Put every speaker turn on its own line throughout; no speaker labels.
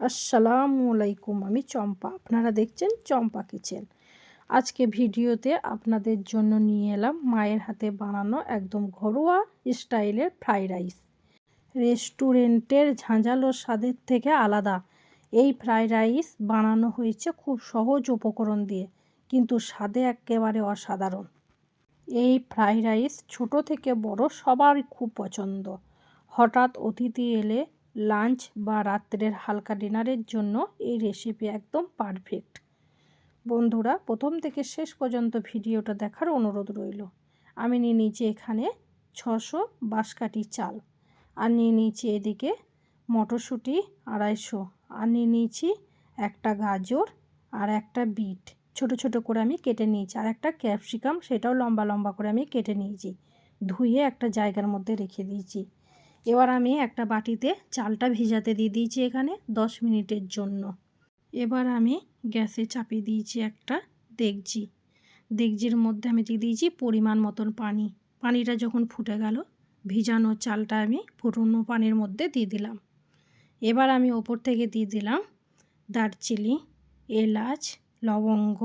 আসসালামু আলাইকুম, আমি চম্পা। আপনারা দেখছেন চম্পা কিচেন। আজকে ভিডিওতে আপনাদের জন্য নিয়ে এলাম মায়ের হাতে বানানো একদম ঘরোয়া স্টাইলের ফ্রাইড রাইস। রেস্টুরেন্টের ঝাঁঝালো স্বাদের থেকে আলাদা। এই ফ্রাইড রাইস বানানো হয়েছে খুব সহজ উপকরণ দিয়ে, কিন্তু স্বাদে একেবারে অসাধারণ। এই ফ্রাইড রাইস ছোট থেকে বড় সবারই খুব পছন্দ। হঠাৎ অতিথি এলে লাঞ্চ বা রাত্রের হালকা ডিনারের জন্য এই রেসিপি একদম পারফেক্ট বন্ধুরা, প্রথম থেকে শেষ পর্যন্ত ভিডিওটা দেখার অনুরোধ রইল। আমি নিয়ে নিয়েছি এখানে ছশো বাঁশকাঠি চাল। আর নিয়ে নিয়েছি এদিকে মটরশুঁটি আড়াইশো। আর নিয়ে নিয়েছি একটা গাজর আর একটা বিট। ছোট ছোট করে আমি কেটে নিয়েছি। আর একটা ক্যাপসিকাম, সেটাও লম্বা লম্বা করে আমি কেটে নিয়েছি। ধুয়ে একটা জায়গার মধ্যে রেখে দিয়েছি। এবার আমি একটা বাটিতে চালটা ভিজাতে দিয়ে দিয়েছি এখানে দশ মিনিটের জন্য। এবার আমি গ্যাসে চাপিয়ে দিয়েছি একটা দেগজি দেগজির মধ্যে আমি দিয়ে দিয়েছি পরিমাণ মতন পানি। পানিটা যখন ফুটে গেল, ভিজানো চালটা আমি ফুটনো পানির মধ্যে দিয়ে দিলাম। এবার আমি ওপর থেকে দিয়ে দিলাম দারচিনি, এলাচ, লবঙ্গ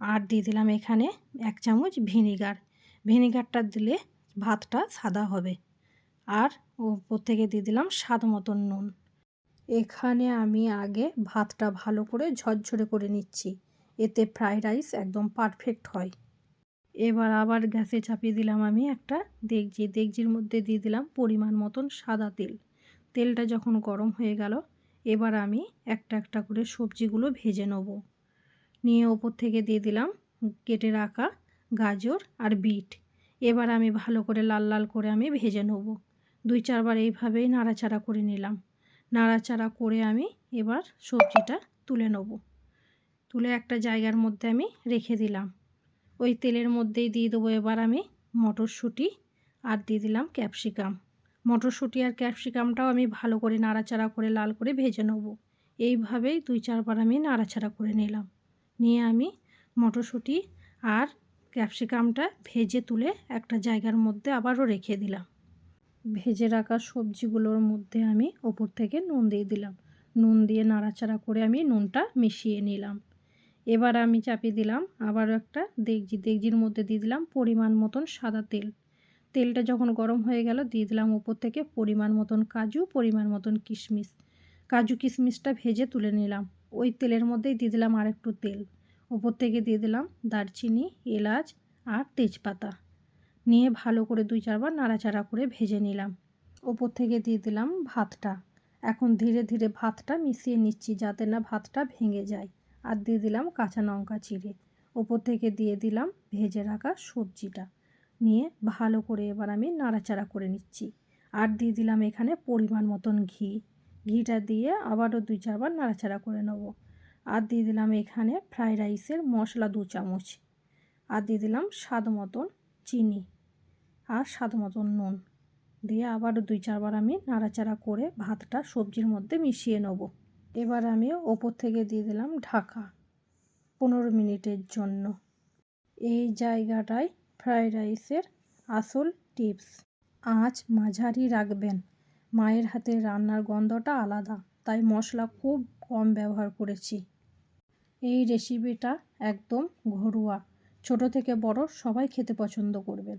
আর দিয়ে দিলাম এখানে এক চামচ ভিনিগার। ভিনিগারটা দিলে ভাতটা সাদা হবে। আর ওপর থেকে দিয়ে দিলাম স্বাদ মতন নুন। এখানে আমি আগে ভাতটা ভালো করে ঝরঝরে করে নিচ্ছি। এতে ফ্রাইড রাইস একদম পারফেক্ট হয়। এবার আবার গ্যাসে চাপিয়ে দিলাম আমি একটা দেগজি। দেগজির মধ্যে দিয়ে দিলাম পরিমাণ মতন সাদা তেল। তেলটা যখন গরম হয়ে গেল, এবার আমি একটা একটা করে সবজিগুলো ভেজে নেব। নিয়ে ওপর থেকে দিয়ে দিলাম কেটে রাখা গাজর আর বিট। এবার আমি ভালো করে লাল লাল করে আমি ভেজে নেব। দুই চারবার এইভাবেই নাড়াচাড়া করে নিলাম। নাড়াচাড়া করে আমি এবার সবজিটা তুলে নেব। তুলে একটা জায়গার মধ্যে আমি রেখে দিলাম। ওই তেলের মধ্যেই দিয়ে দেবো এবার আমি মটরশুঁটি আর দিয়ে দিলাম ক্যাপসিকাম। মটরশুঁটি আর ক্যাপসিকামটাও আমি ভালো করে নাড়াচাড়া করে লাল করে ভেজে নেব। এইভাবেই দুই চারবার আমি নাড়াচাড়া করে নিলাম। নিয়ে আমি মটরশুঁটি আর ক্যাপসিকামটা ভেজে তুলে একটা জায়গার মধ্যে আবারও রেখে দিলাম। ভেজে রাখা সবজিগুলোর মধ্যে আমি ওপর থেকে নুন দিয়ে দিলাম। নুন দিয়ে নাড়াচাড়া করে আমি নুনটা মিশিয়ে নিলাম। এবার আমি চাপিয়ে দিলাম আবারও একটা দেগজি দেগজির মধ্যে দিয়ে দিলাম পরিমাণ মতন সাদা তেল। তেলটা যখন গরম হয়ে গেল দিয়ে দিলাম ওপর থেকে পরিমাণ মতন কাজু, পরিমাণ মতন কিশমিশ। কাজু কিশমিশটা ভেজে তুলে নিলাম। ওই তেলের মধ্যেই দিয়ে দিলাম আর একটু তেল। ওপর থেকে দিয়ে দিলাম দারচিনি, এলাচ আর তেজপাতা। নিয়ে ভালো করে দুই চারবার নাড়াচাড়া করে ভেজে নিলাম। ওপর থেকে দিয়ে দিলাম ভাতটা। এখন ধীরে ধীরে ভাতটা মিশিয়ে নিচ্ছি যাতে না ভাতটা ভেঙে যায়। আর দিয়ে দিলাম কাঁচা লঙ্কা চিড়ে। ওপর থেকে দিয়ে দিলাম ভেজে রাখা সবজিটা। নিয়ে ভালো করে এবার আমি নাড়াচাড়া করে নিচ্ছি। আর দিয়ে দিলাম এখানে পরিমাণ মতন ঘি। ঘিটা দিয়ে আবারও দুই চারবার নাড়াচাড়া করে নেব। আর দিয়ে দিলাম এখানে ফ্রাইড রাইসের মশলা দু চামচ। আর দিয়ে দিলাম স্বাদ মতন চিনি। আর স্বাদ মতন নুন দিয়ে আবার দুই চারবার আমি নাড়াচাড়া করে ভাতটা সবজির মধ্যে মিশিয়ে নেব। এবার আমি ওপর থেকে দিয়ে দিলাম ঢাকা পনেরো মিনিটের জন্য। এই জায়গাটায় ফ্রাইড রাইসের আসল টিপস, আঁচ মাঝারি রাখবেন। মায়ের হাতে রান্নার গন্ধটা আলাদা, তাই মশলা খুব কম ব্যবহার করেছি। এই রেসিপিটা একদম ঘরোয়া, ছোট থেকে বড় সবাই খেতে পছন্দ করবেন।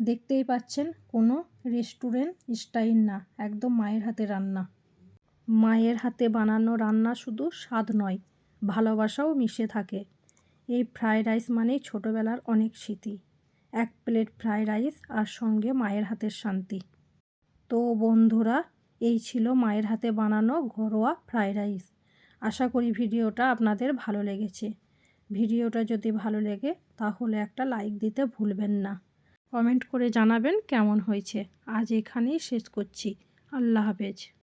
দেখতেই পাচ্ছেন, কোনো রেস্টুরেন্ট স্টাইল না, একদম মায়ের হাতে রান্না। মায়ের হাতে বানানো রান্না শুধু স্বাদ নয়, ভালোবাসাও মিশে থাকে। এই ফ্রায়েড রাইস মানেই ছোটোবেলার অনেক স্মৃতি। এক প্লেট ফ্রায়েড রাইস আর সঙ্গে মায়ের হাতের শান্তি। তো বন্ধুরা, এই ছিল মায়ের হাতে বানানো ঘরোয়া ফ্রায়েড রাইস। আশা করি ভিডিওটা আপনাদের ভালো লেগেছে। ভিডিওটা যদি ভালো লেগে, তাহলে একটা লাইক দিতে ভুলবেন না। কমেন্ট করে জানাবেন কেমন হয়েছে। আজ এখানেই শেষ করছি। আল্লাহ হাফেজ।